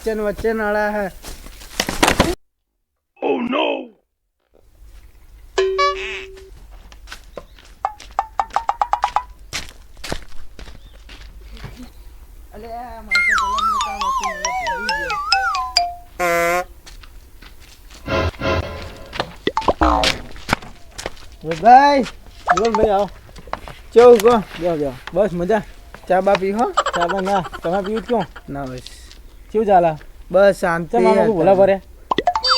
વચ્ચે ને વચ્ચે નળા હે અલે આ મારે તો પેલાનું કામ હતું ને એ ભૂલી ગયો. ભાઈ બોલ ભાઈ આવો કેવું કહો બેહો બેહો બસ મજા ચા બા પી હો ચા પણ ના તમે પીવું જ ક્યાં ના બસ કેવું ચાલે? બસ શાંતિ ભૂલા ભરે.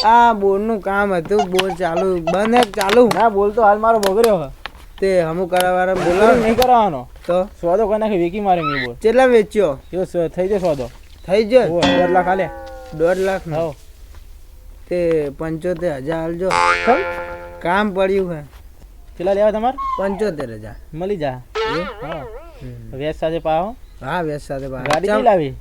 આ બોરનું કામ હતું બોર ચાલુ બંધ ચાલુ. ના બોલ તો હાલ મારો બગડ્યો તે હમુ કરાવવાળા બોલા બોલાવ. નહીં કરવાનો. તો? સોદો કોઈ નાખી વેકી મારે મેં બોલ કેટલા વેચ્યો? જો થઈ જાય સોદો. થઈ ઓ દોઢ લાખ હાલે દોઢ લાખ નો. તે પંચોતેર હજાર હાલજો કામ પડ્યું હે. કેટલા લેવા તમારે? પંચોતેર હજાર. મળી જા? હા. હમ. સાથે પાહો. હા વેસ સાથે પાહો. ગાડી લાવી?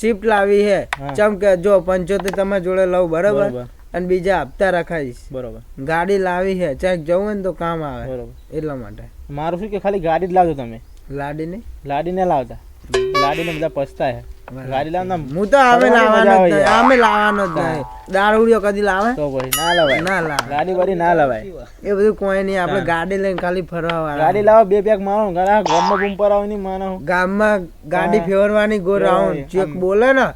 શિફ્ટ લાવી હે. હા. ચમ કે જો પંચોતેર તમારા જોડે લઉં બરાબર? અને બીજા હપ્તા રખાઈશ. બરોબર. ગાડી લાવી હે ચેક જવું હોય ને તો કામ આવે. બરોબર. એટલા માટે. મારું શું કે ખાલી ગાડી જ લાવજો તમે. લાડી લાડીને? લાડી ને લાવતા. લાડીને બધા પછતાય ગાડી લાવના હું તો આમે લાવવાનો જ નહીં. આમે લાવવાનો જ નહીં. દારૂડિયો કદી લાવે? તો પછી ના લવાય. ના લાવે. ગાડી વાડી ના લવાય. એ બધું કોઈ નહીં. આપણે ગાડી લઈને ખાલી ફરવા ગાડી લાવો બે પેક મારો ગામમાં બૂમ પર માનો ગામમાં ગાડી ફેરવાની ગો રાઉન્ડ. ચેક બોલે ને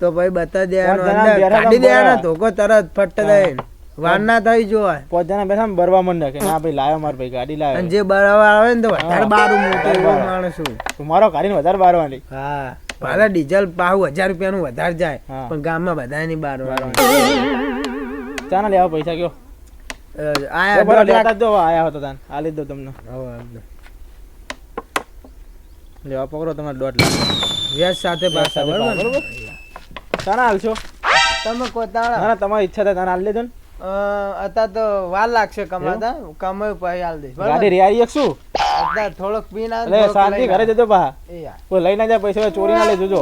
તો ભાઈ બતા દેવાનું. અંદર કાઢી દેવાના ધોકો તરત ફટ દઈને. વાર ના થઈ જોવાય. પાંચ જણા બેઠા ને બરવા માંડે કે ના ભાઈ લાવ્યો મારો ભાઈ ગાડી લાવ્યો જે બરવા આવે ને તો વધારે. બારું મોટું. માણસ છું મારો ગાડીને વધારે બારવાની. હા. ભલે ડીઝલ પાહુ હજાર રૂપિયાનું વધારે જાય પણ ગામમાં બધાની બાર ચાના લેવા પૈસા કયો? આયા બરાબર દોઢ લાખ. લેતા જ દો આયા હતો તાન. આ લીધો તમને. લેવા પકડો તમારે દોઢ લાખ. વ્યાજ સાથે પાછા સાથે બરોબર બરોબર. ચાના હાલશો? તમે કોતાળા ના તમારી ઈચ્છા થાય તાને હાલ લેજો ને. અત્યારે તો વાર લાગશે કમાતા. કમાયું પછી હાલ દઈશ. ગાડી રેડી શું? અત્યારે થોડોક પી ના લે શાંતિ લઈને ઘરે જજો બા. કોઈ લઈ ના જાય પૈસા ચોરી ના લઈ જજો.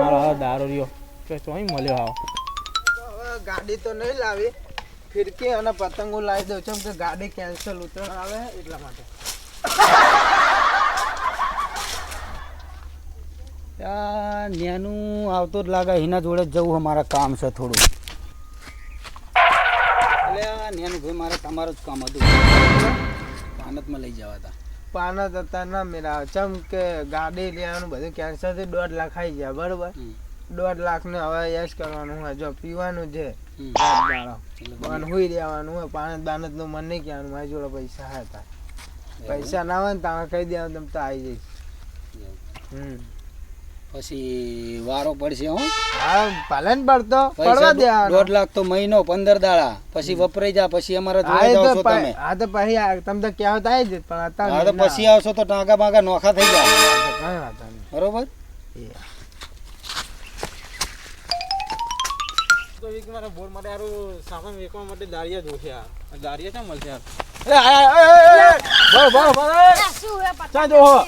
મારો આ દારૂ રહ્યો. કે ચોઈ મળ્યો આવો. હવે ગાડી તો નહીં લાવી. ફિરકી અને પતંગો લાવી દઉં છું કે ગાડી કેન્સલ ઉતરણ આવે એટલા માટે. ન્યાનું નેનું આવતો જ લાગે એના જોડે જ જવું અમારા કામ છે થોડું. એટલે ન્યાનું ભાઈ મારે તમારું જ કામ હતું. પાનતમાં લઈ જવા હતા પાના હતા ના મેરા ચમ કે ગાડી લેવાનું બધું કેન્સલથી દોઢ લાખ આવી જાય બરોબર? દોઢ લાખ ને હવે યશ કરવાનું હોય. જો પીવાનું છે પણ હુઈ રહેવાનું હોય. પાનત બાનતનું મન નહીં કહેવાનું. મારી જોડે પૈસા હતા. પૈસા ના હોય ને તમે કહી દેવાનું તમે તો આવી જઈશ. હમ. પછી વારો પડશે હું હા ભલે ને પડતો પૈસા પડવા દે દોઢ લાખ તો મહિનો પંદર દાડા પછી વપરાઈ જા પછી અમારા જોડે તો છો તમે હા તો પછી તમે તો કહેવત આવી જ પણ અત્યારે હા તો પછી આવશો તો ટાંકા બાંકા નોખા થઈ જાય. બરોબર તો વીક મારા બોર માટે હારું સામાન વેચવા માટે દાળિયા જોશે આ દાળિયા ક્યાં મળશે યાર એ આ આ, એ, શું હે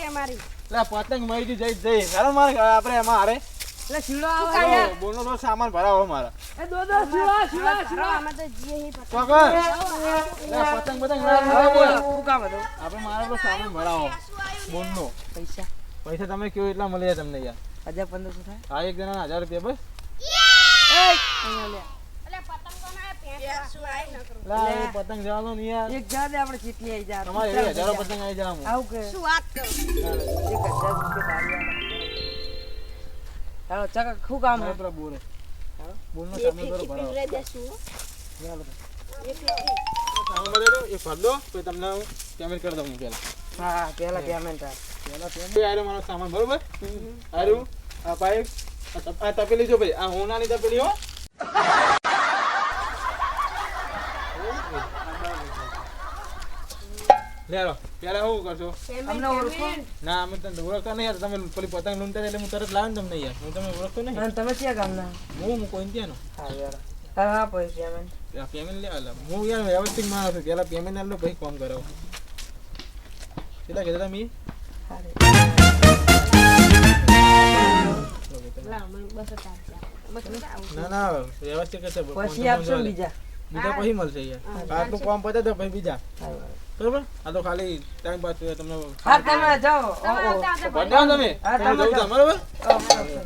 અમારી લે પતંગ મરી ગઈ જઈ જઈ. હાલો મારે આપણે એમાં હારે. એટલે શીળો આવે હાલો, તો સામાન ભરાવો મારા. એ દો દો શીળો શીળો શીળો આમાં તો જીએ હી પતંગ. પતંગ પતંગ ના ભરાવો બોલ. શું કામ હતું આપણે મારે તો સામાન ભરાવો. બોલનો. પૈસા. પૈસા તમે કયો એટલા મળી જાય તમને યાર? હજાર પંદરસો થાય. આ એક જણા હજાર રૂપિયા બસ. અહીંયા લે. લા પતંગ જવા દો ને યાર. એક જા આપણે ચીટલી આવી જા તમારે એવી હજારો પતંગ આવી આમ. આવું કે શું વાત કર? એક હજાર રૂપિયા દાળિયા ચકા શું કામ હે? પેલા બોરે. બોરનો સામાન થોડો ભરાવો. સામાન ભરી દો? એ પછી તમને હું પેમેન્ટ કરી દઉં હું પહેલા. હા પેલા પેમેન્ટ આરે મારો સામાન બરોબર? આરું આ પાઇપ આ તપેલી જો ભાઈ આ હોનાની તપેલી હો. લેરો પેલા શું કરશો અમને ઓળખો ના અમે તમને ઓળખતા નહીં યાર તમે પેલી પતંગ લૂંટતા એટલે હું તરત લાવું ને તમને યાર હું તમને ઓળખતો નહીં અને તમે ક્યાં ગામના હું હું કોઈ ત્યાંનો હા યાર હા હા પછી પેમેન્ટ પેલા પેમેન્ટ લે આલા. હું યાર વ્યવસ્થિત માણસ છું પેલા પેમેન્ટ આલો પછી કામ કરો કેટલા કીધા તમે ના ના વ્યવસ્થિત કરશે પછી આપશો ને બીજા બીજા પછી મળશે યાર આટલું કામ પતે તો પછી બીજા બરોબર? આ તો ખાલી ટાઈમ પાસ થયો તમને હા તમે જાઓ. ઓ, ઓ. ભરજો તમે હા, તમે જાઓ બરોબર? Okay, okay.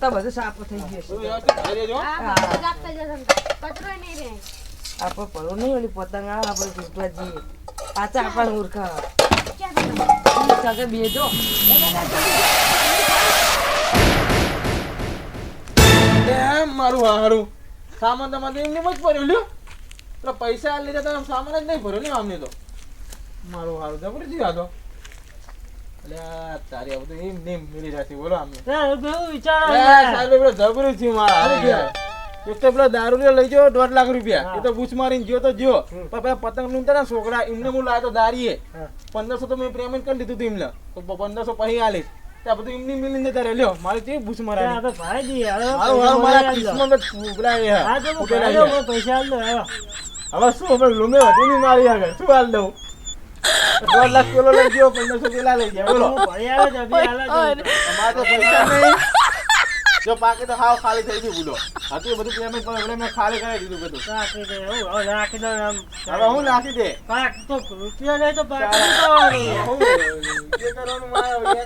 તો બધું સાફ થઈ ગયું આપણે પડવું નહીં ઓલી પતંગ આવે આપણે જઈએ પાછા આપણને મૂર્ખા. ક્યાં બેજો. મારું હારું? સામાન તમારે એમને જ પડ્યું લ્યો. એટલે પૈસા આ લીધા તમે સામાન જ નહીં ભર્યો ને આમને તો. મારું હારું જબરી થયું આ તો. એટલે તારી આ બધું એમ નેમ મિલી જતી બોલો આમને એ સાહેબ થયું મારા એક તો પેલો દારૂ લઈ ગયો દોઢ લાખ રૂપિયા. એ તો બૂચ મારીને ગયો તો ગયો. પણ પેલા પતંગ લૂંટા ને છોકરા એમને હું લાવ્યો તો દારીએ પંદરસો તો મેં પેમેન્ટ કરી દીધું હતું એમને. તો પંદરસો પછી આલીશ. ત્યાં બધું એમની મિલીને રહ્યા. લ્યો મારે તે મારાની. મારું હારું મારા કિસ્મત પેલા એ હા, ફૂટેલા છે. હવે શું હવે લૂમે હતી નહીં મારી આગળ? શું હાલ દઉં? દોઢ લાખ પેલો લઈ ગયો પંદરસો પેલા લઈ ગયા. બોલો. અમારે તો પૈસા નહીં. જો પાકે તો હાવ ખાલી થઈ ગયું બોલો હતું બધું પેમેન્ટ પણ એટલે મેં ખાલી કરાવી દીધું બધું. હવે હું નાખી દે? તો રૂપિયા કરવાનું મારે બાકી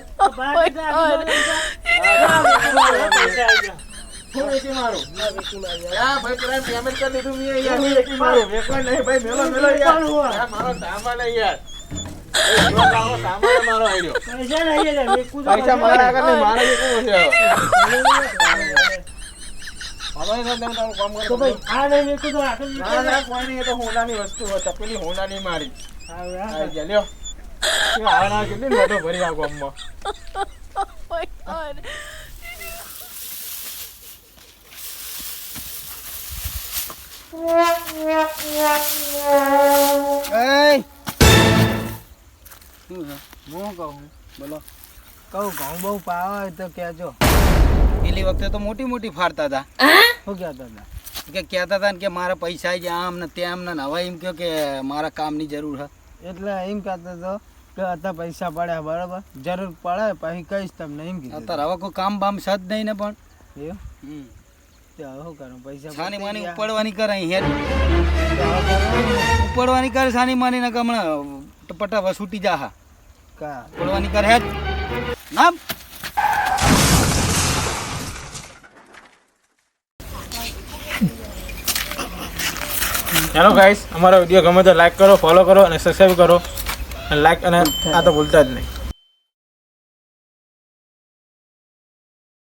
હું વેચી મારું. પેમેન્ટ કરી દીધું મેં યાર. મારું. નહીં ભાઈ મેલો મેલો યાર. મારો સામાન છે યાર. પૈસા મારા આગળ નહીં મારા જે કોણ છે હવે શું છે? હું કહું? બોલો. કહું ઘઉં બહુ પાવા હોય તો કહેજો. પેલી વખતે તો મોટી મોટી ફાડતા હતા. શું કહેતા હતા? કે કહેતા હતા ને કે મારા પૈસા આવી ગયા આમ ને તેમ ને હવે એમ કહો કે મારા કામની જરૂર છે. એટલે એમ કહેતો હતો કે અત્યારે પૈસા પડ્યા બરાબર? જરૂર પડે પછી કહીશ તમને એમ કીધું અત્યારે હવે કોઈ કામ બામ છે નહીં ને પણ. એવું? હમ. શું કરું? પૈસા સાની માની ઉપાડવાની કરે કરવાનું ઉપાડવાની કરે સાની માની ને હમણાં પટાવા છૂટી જા હા કા ઉપાડવાની કરે નામ? ચાલો ગાઈસ અમારો વીડિયો ગમે તો લાઈક કરો ફોલો કરો અને સબસ્ક્રાઈબ કરો. લાઈક અને આ તો ભૂલતા જ નહીં.